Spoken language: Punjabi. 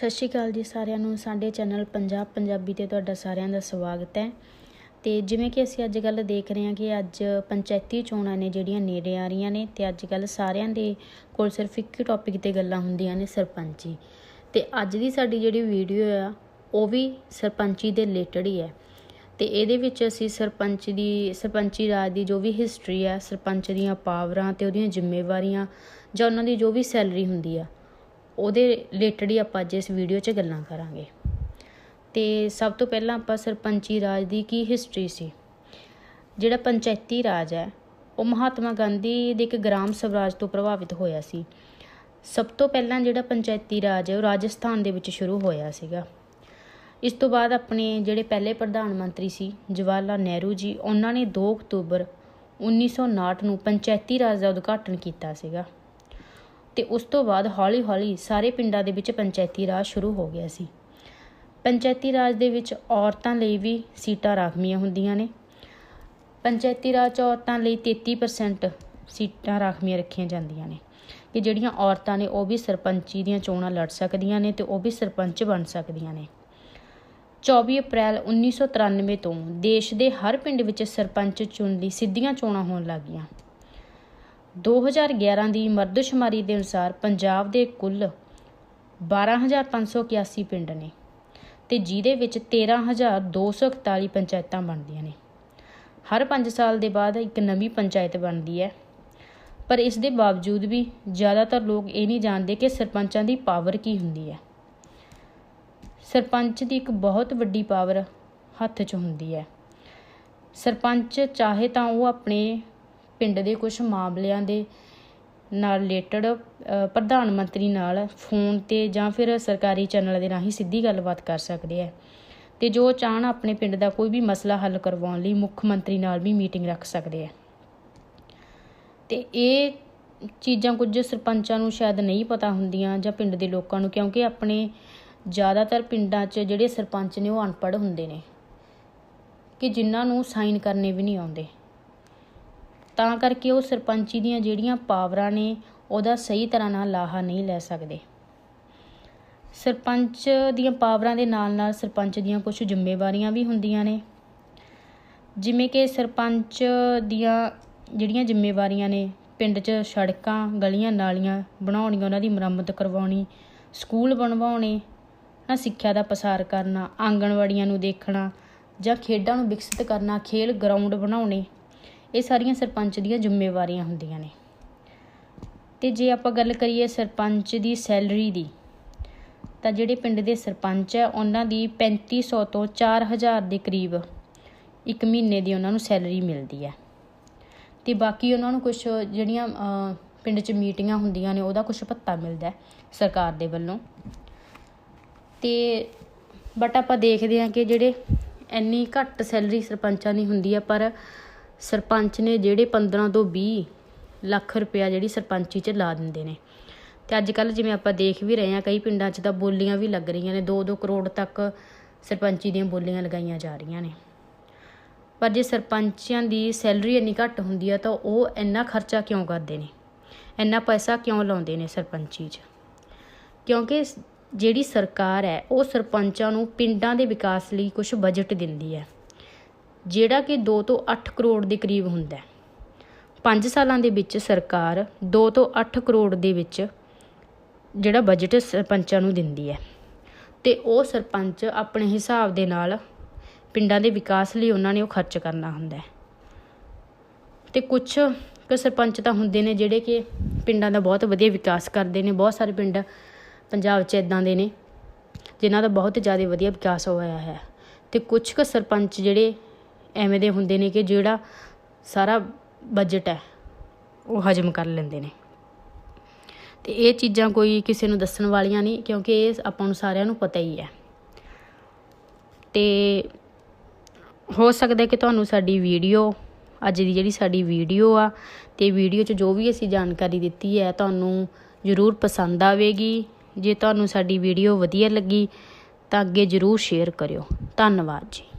ਸਤਿ ਸ਼੍ਰੀ ਅਕਾਲ ਜੀ ਸਾਰਿਆਂ ਨੂੰ, ਸਾਡੇ ਚੈਨਲ ਪੰਜਾਬ ਪੰਜਾਬੀ ਤੇ ਤੁਹਾਡਾ ਸਾਰਿਆਂ ਦਾ ਸਵਾਗਤ ਹੈ। ਤੇ ਜਿਵੇਂ ਕਿ ਅਸੀਂ ਅੱਜ ਕੱਲ ਦੇਖ ਰਹੇ ਹਾਂ ਕਿ ਅੱਜ ਪੰਚਾਇਤੀ ਚੋਣਾਂ ਨੇ ਜਿਹੜੀਆਂ ਨੇੜੇ ਆ ਰਹੀਆਂ ਨੇ ਤੇ ਅੱਜ ਕੱਲ ਸਾਰਿਆਂ ਦੇ ਕੋਲ ਸਿਰਫ ਇੱਕ ਹੀ ਟੌਪਿਕ ਤੇ ਗੱਲਾਂ ਹੁੰਦੀਆਂ ਨੇ, ਸਰਪੰਚੀ। ਤੇ ਅੱਜ ਦੀ ਸਾਡੀ ਜਿਹੜੀ ਵੀਡੀਓ ਆ, ਉਹ ਵੀ ਸਰਪੰਚੀ ਦੇ ਰਿਲੇਟਡ ਹੀ ਹੈ। ਤੇ ਇਹਦੇ ਵਿੱਚ ਅਸੀਂ ਸਰਪੰਚ ਦੀ, ਸਰਪੰਚੀ ਰਾਜ ਦੀ ਜੋ ਵੀ ਹਿਸਟਰੀ ਆ, ਸਰਪੰਚ ਦੀਆਂ ਪਾਵਰਾਂ ਤੇ ਉਹਦੀਆਂ ਜ਼ਿੰਮੇਵਾਰੀਆਂ ਜਾਂ ਉਹਨਾਂ ਦੀ ਜੋ ਵੀ ਸੈਲਰੀ ਹੁੰਦੀ ਆ ਉਹਦੇ ਰਿਲੇਟਡ ਹੀ ਆਪਾਂ ਅੱਜ ਇਸ ਵੀਡੀਓ 'ਚ ਗੱਲਾਂ ਕਰਾਂਗੇ। ਤੇ ਸਭ ਤੋਂ ਪਹਿਲਾਂ ਆਪਾਂ ਸਰਪੰਚੀ ਰਾਜ ਦੀ ਕੀ ਹਿਸਟਰੀ ਸੀ? ਜਿਹੜਾ ਪੰਚਾਇਤੀ ਰਾਜ ਹੈ, ਉਹ ਮਹਾਤਮਾ ਗਾਂਧੀ ਦੇ ਇੱਕ ਗ੍ਰਾਮ ਸਵਰਾਜ ਤੋਂ ਪ੍ਰਭਾਵਿਤ ਹੋਇਆ ਸੀ। ਸਭ ਤੋਂ ਪਹਿਲਾਂ ਜਿਹੜਾ ਪੰਚਾਇਤੀ ਰਾਜ ਹੈ, ਉਹ ਰਾਜਸਥਾਨ ਦੇ ਵਿੱਚ ਸ਼ੁਰੂ ਹੋਇਆ ਸੀਗਾ। ਇਸ ਤੋਂ ਬਾਅਦ ਆਪਣੇ ਜਿਹੜੇ ਪਹਿਲੇ ਪ੍ਰਧਾਨ ਮੰਤਰੀ ਸੀ, ਜਵਾਹਰ ਲਾਲ ਨਹਿਰੂ ਜੀ, ਉਹਨਾਂ ਨੇ 2 ਅਕਤੂਬਰ 1959 ਨੂੰ ਪੰਚਾਇਤੀ ਰਾਜ ਦਾ ਉਦਘਾਟਨ ਕੀਤਾ ਸੀਗਾ। ਤੇ ਉਸ ਤੋਂ ਬਾਅਦ ਹੌਲੀ-ਹੌਲੀ ਸਾਰੇ ਪਿੰਡਾਂ ਦੇ ਵਿੱਚ ਪੰਚਾਇਤੀ ਰਾਜ ਸ਼ੁਰੂ ਹੋ ਗਿਆ ਸੀ। ਪੰਚਾਇਤੀ ਰਾਜ ਦੇ ਵਿੱਚ ਔਰਤਾਂ ਲਈ ਵੀ ਸੀਟਾਂ ਰਾਖਵੀਆਂ ਹੁੰਦੀਆਂ ਨੇ। ਪੰਚਾਇਤੀ ਰਾਜ 'ਚ ਔਰਤਾਂ ਲਈ 33% ਸੀਟਾਂ ਰਾਖਵੀਆਂ ਰੱਖੀਆਂ ਜਾਂਦੀਆਂ ਨੇ। ਕਿ ਜਿਹੜੀਆਂ ਔਰਤਾਂ ਨੇ ਉਹ ਵੀ ਸਰਪੰਚੀ ਦੀਆਂ ਚੋਣਾਂ ਲੜ ਸਕਦੀਆਂ ਨੇ ਤੇ ਉਹ ਵੀ ਸਰਪੰਚ ਬਣ ਸਕਦੀਆਂ ਨੇ। 24 ਅਪ੍ਰੈਲ 1993 ਤੋਂ ਦੇਸ਼ ਦੇ ਹਰ ਪਿੰਡ ਵਿੱਚ ਸਰਪੰਚ ਚੁਣ ਲਈ ਸਿੱਧੀਆਂ ਚੋਣਾਂ ਹੋਣ ਲੱਗੀਆਂ। 2011 ਦੀ ਮਰਦਸ਼ੁਮਾਰੀ ਦੇ ਅਨੁਸਾਰ ਪੰਜਾਬ ਦੇ ਕੁੱਲ 12581 ਪਿੰਡ ਨੇ ਤੇ ਜਿਹਦੇ ਵਿੱਚ 13241 ਪੰਚਾਇਤਾਂ ਬਣਦੀਆਂ ਨੇ। ਹਰ 5 ਸਾਲ ਦੇ ਬਾਅਦ ਇੱਕ ਨਵੀਂ ਪੰਚਾਇਤ ਬਣਦੀ ਹੈ। ਪਰ ਇਸ ਦੇ ਬਾਵਜੂਦ ਵੀ ਜ਼ਿਆਦਾਤਰ ਲੋਕ ਇਹ ਨਹੀਂ ਜਾਣਦੇ ਕਿ ਸਰਪੰਚਾਂ ਦੀ ਪਾਵਰ ਕੀ ਹੁੰਦੀ ਹੈ। ਸਰਪੰਚ ਦੀ ਇੱਕ ਬਹੁਤ ਵੱਡੀ ਪਾਵਰ ਹੱਥ 'ਚ ਹੁੰਦੀ ਹੈ। ਸਰਪੰਚ ਚਾਹੇ ਤਾਂ ਉਹ ਆਪਣੇ ਪਿੰਡ ਦੇ ਕੁਝ ਮਾਮਲਿਆਂ ਦੇ ਨਾਲ ਰਿਲੇਟਡ ਪ੍ਰਧਾਨ ਮੰਤਰੀ ਨਾਲ ਫੋਨ ਤੇ ਜਾਂ ਫਿਰ ਸਰਕਾਰੀ ਚੈਨਲ ਦੇ ਰਾਹੀਂ ਸਿੱਧੀ ਗੱਲਬਾਤ ਕਰ ਸਕਦੇ ਆ। ਤੇ ਜੋ ਚਾਹਣ ਆਪਣੇ ਪਿੰਡ ਦਾ ਕੋਈ ਵੀ ਮਸਲਾ ਹੱਲ ਕਰਵਾਉਣ ਲਈ ਮੁੱਖ ਮੰਤਰੀ ਨਾਲ ਵੀ ਮੀਟਿੰਗ ਰੱਖ ਸਕਦੇ ਆ। ਤੇ ਇਹ ਚੀਜ਼ਾਂ ਕੁਝ ਸਰਪੰਚਾਂ ਨੂੰ ਸ਼ਾਇਦ ਨਹੀਂ ਪਤਾ ਹੁੰਦੀਆਂ ਜਾਂ ਪਿੰਡ ਦੇ ਲੋਕਾਂ ਨੂੰ, ਕਿਉਂਕਿ ਆਪਣੇ ਜ਼ਿਆਦਾਤਰ ਪਿੰਡਾਂ 'ਚ ਜਿਹੜੇ ਸਰਪੰਚ ਨੇ ਉਹ ਅਨਪੜ੍ਹ ਹੁੰਦੇ ਨੇ, ਕਿ ਜਿਨ੍ਹਾਂ ਨੂੰ ਸਾਈਨ ਕਰਨੇ ਵੀ ਨਹੀਂ ਆਉਂਦੇ। ਤਾਂ ਕਰਕੇ ਉਹ ਸਰਪੰਚੀ ਦੀਆਂ ਜਿਹੜੀਆਂ ਪਾਵਰਾਂ ਨੇ, ਉਹਦਾ ਸਹੀ ਤਰ੍ਹਾਂ ਨਾਲ ਲਾਹਾ ਨਹੀਂ ਲੈ ਸਕਦੇ। ਸਰਪੰਚ ਦੀਆਂ ਪਾਵਰਾਂ ਦੇ ਨਾਲ ਨਾਲ ਸਰਪੰਚ ਦੀਆਂ ਕੁਝ ਜ਼ਿੰਮੇਵਾਰੀਆਂ ਵੀ ਹੁੰਦੀਆਂ ਨੇ। ਜਿਵੇਂ ਕਿ ਸਰਪੰਚ ਦੀਆਂ ਜਿਹੜੀਆਂ ਜ਼ਿੰਮੇਵਾਰੀਆਂ ਨੇ, ਪਿੰਡ 'ਚ ਸੜਕਾਂ, ਗਲੀਆਂ ਨਾਲੀਆਂ ਬਣਾਉਣੀਆਂ, ਉਹਨਾਂ ਦੀ ਮੁਰੰਮਤ ਕਰਵਾਉਣੀ, ਸਕੂਲ ਬਣਵਾਉਣੇ, ਨਾ ਸਿੱਖਿਆ ਦਾ ਪਸਾਰ ਕਰਨਾ, ਆਂਗਣਵਾੜੀਆਂ ਨੂੰ ਦੇਖਣਾ ਜਾਂ ਖੇਡਾਂ ਨੂੰ ਵਿਕਸਿਤ ਕਰਨਾ, ਖੇਲ ਗਰਾਊਂਡ ਬਣਾਉਣੇ। ਇਹ ਸਾਰੀਆਂ ਸਰਪੰਚ ਦੀਆਂ ਜ਼ਿੰਮੇਵਾਰੀਆਂ ਹੁੰਦੀਆਂ ਨੇ। ਤੇ ਜੇ ਆਪਾਂ ਗੱਲ ਕਰੀਏ ਸਰਪੰਚ ਦੀ ਸੈਲਰੀ ਦੀ, ਤਾਂ ਜਿਹੜੇ ਪਿੰਡ ਦੇ ਸਰਪੰਚ ਹੈ, ਉਹਨਾਂ ਦੀ 3500 ਤੋਂ 4000 ਦੇ ਕਰੀਬ ਇੱਕ ਮਹੀਨੇ ਦੀ ਉਹਨਾਂ ਨੂੰ ਸੈਲਰੀ ਮਿਲਦੀ ਹੈ। ਤੇ ਬਾਕੀ ਉਹਨਾਂ ਨੂੰ ਕੁਝ ਜਿਹੜੀਆਂ ਪਿੰਡ 'ਚ ਮੀਟਿੰਗਾਂ ਹੁੰਦੀਆਂ ਨੇ, ਉਹਦਾ ਕੁਝ ਭੱਤਾ ਮਿਲਦਾ ਸਰਕਾਰ ਦੇ ਵੱਲੋਂ। ਤੇ ਬਟ ਆਪਾਂ ਦੇਖਦੇ ਹਾਂ ਕਿ ਜਿਹੜੇ ਇੰਨੀ ਘੱਟ ਸੈਲਰੀ ਸਰਪੰਚਾਂ ਦੀ ਹੁੰਦੀ ਹੈ, ਪਰ ਸਰਪੰਚ ਨੇ ਜਿਹੜੇ 15 ਤੋਂ 20 ਲੱਖ ਰੁਪਇਆ ਜਿਹੜੀ ਸਰਪੰਚੀ 'ਚ ਲਾ ਦਿੰਦੇ ਨੇ। ਤੇ ਅੱਜ ਕੱਲ ਜਿਵੇਂ ਆਪਾਂ ਦੇਖ ਵੀ ਰਹੇ ਹਾਂ, ਕਈ ਪਿੰਡਾਂ 'ਚ ਤਾਂ ਬੋਲੀਆਂ ਵੀ ਲੱਗ ਰਹੀਆਂ ਨੇ। 2-2 ਕਰੋੜ ਤੱਕ ਸਰਪੰਚੀ ਦੀਆਂ ਬੋਲੀਆਂ ਲਗਾਈਆਂ ਜਾ ਰਹੀਆਂ ਨੇ। ਪਰ ਜੇ ਸਰਪੰਚਾਂ ਦੀ ਸੈਲਰੀ ਇੰਨੀ ਘੱਟ ਹੁੰਦੀ ਹੈ ਤਾਂ ਉਹ ਇੰਨਾ ਖਰਚਾ ਕਿਉਂ ਕਰਦੇ ਨੇ? ਇੰਨਾ ਪੈਸਾ ਕਿਉਂ ਲਾਉਂਦੇ ਨੇ ਸਰਪੰਚੀ 'ਚ? ਕਿਉਂਕਿ ਜਿਹੜੀ ਸਰਕਾਰ ਹੈ, ਉਹ ਸਰਪੰਚਾਂ ਨੂੰ ਪਿੰਡਾਂ ਦੇ ਵਿਕਾਸ ਲਈ ਕੁਝ ਬਜਟ ਦਿੰਦੀ ਹੈ। ਜਿਹੜਾ ਕਿ 2 ਤੋਂ 8 ਕਰੋੜ ਦੇ ਕਰੀਬ ਹੁੰਦਾ ਹੈ। 5 ਸਾਲਾਂ ਦੇ ਵਿੱਚ ਸਰਕਾਰ 2 ਤੋਂ 8 ਕਰੋੜ ਦੇ ਵਿੱਚ ਜਿਹੜਾ ਬਜਟ ਸਰਪੰਚਾਂ ਨੂੰ ਦਿੰਦੀ ਹੈ। ਤੇ ਉਹ ਸਰਪੰਚ ਆਪਣੇ ਹਿਸਾਬ ਦੇ ਨਾਲ ਪਿੰਡਾਂ ਦੇ ਵਿਕਾਸ ਲਈ ਉਹਨਾਂ ਨੇ ਉਹ ਖਰਚ ਕਰਨਾ ਹੁੰਦਾ ਹੈ। ਤੇ ਕੁਝ ਕੁ ਸਰਪੰਚ ਤਾਂ ਹੁੰਦੇ ਨੇ ਜਿਹੜੇ ਕਿ ਪਿੰਡਾਂ ਦਾ ਬਹੁਤ ਵਧੀਆ ਵਿਕਾਸ ਕਰਦੇ ਨੇ। ਬਹੁਤ ਸਾਰੇ ਪਿੰਡ ਪੰਜਾਬ 'ਚ ਇਦਾਂ ਦੇ ਨੇ, ਜਿਨ੍ਹਾਂ ਦਾ ਬਹੁਤ ਜ਼ਿਆਦਾ ਵਧੀਆ ਵਿਕਾਸ ਹੋਇਆ ਹੈ। ਤੇ ਕੁਝ ਕੁ ਸਰਪੰਚ ਜਿਹੜੇ ਐਵੇਂ ਦੇ ਹੁੰਦੇ ਨੇ ਕਿ ਜਿਹੜਾ ਸਾਰਾ ਬਜਟ ਹੈ, ਉਹ ਹਜਮ ਕਰ ਲੈਂਦੇ ਨੇ। ਤੇ ਇਹ ਚੀਜ਼ਾਂ ਕੋਈ ਕਿਸੇ ਨੂੰ ਦੱਸਣ ਵਾਲੀਆਂ ਨਹੀਂ, ਕਿਉਂਕਿ ਇਹ ਆਪਾਂ ਨੂੰ ਸਾਰਿਆਂ ਨੂੰ ਪਤਾ ਹੀ ਹੈ। ਤੇ ਹੋ ਸਕਦਾ ਕਿ ਤੁਹਾਨੂੰ ਸਾਡੀ ਵੀਡੀਓ, ਅੱਜ ਦੀ ਜਿਹੜੀ ਸਾਡੀ ਵੀਡੀਓ ਆ, ਤੇ ਵੀਡੀਓ 'ਚ ਜੋ ਵੀ ਅਸੀਂ ਜਾਣਕਾਰੀ ਦਿੱਤੀ ਹੈ, ਤੁਹਾਨੂੰ ਜ਼ਰੂਰ ਪਸੰਦ ਆਵੇਗੀ। ਜੇ ਤੁਹਾਨੂੰ ਸਾਡੀ ਵੀਡੀਓ ਵਧੀਆ ਲੱਗੀ, ਤਾਂ ਅੱਗੇ ਜ਼ਰੂਰ ਸ਼ੇਅਰ ਕਰਿਓ। ਧੰਨਵਾਦ ਜੀ।